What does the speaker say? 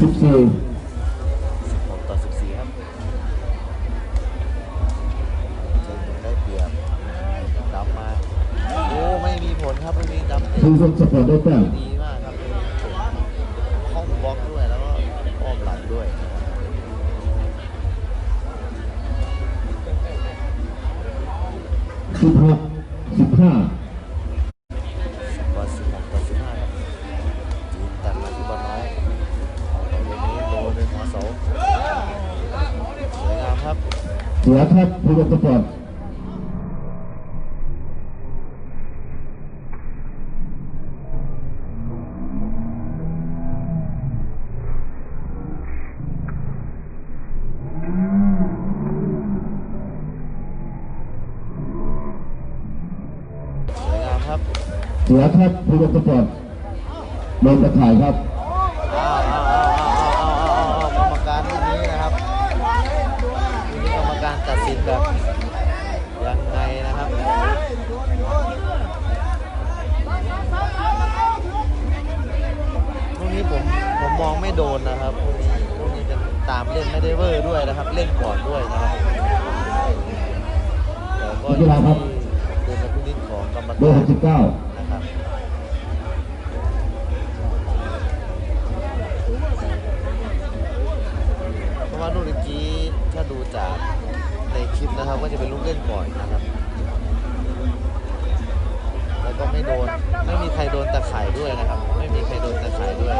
สิบสี่16ต่อ14ครับเจนได้เปรียบดำมา โอ้ไม่มีผลครับไม่มีดำเตะทีมสมสปอร์ตได้แต้มดีมากครับเป็นห้องบล็อกด้วยแล้วก็อ้อมหลังด้วยสิบหกสิบห้า ครับเสียครับทีมสปอร์ตสวยงามครับเสียครับทีมสปอร์ตโดนตะข่ายครับ กนี้กรรมการตัดสินแบบยังไงนะครับลูกนี้ผมผมมองไม่โดนนะครับลูกนี้ลูกนี้เป็นตามเล่นไม่ได้เวอร์ด้วยนะครับ เล่นก่อนด้วยนะครับแต่ก็อยู่ที่ดุลพินิจของกรรมเบอการร์หกสิบเก้านะครับเพราะว่าลูกเมื่อกี้ถ้าดูจากใน คลิปนะครับ ก็จะเป็นลูกเล่นก่อนนะครับ แล้วก็ไม่โดน ไม่มีใครโดนตะข่ายด้วยนะครับ ไม่มีใครโดนตะข่ายด้วย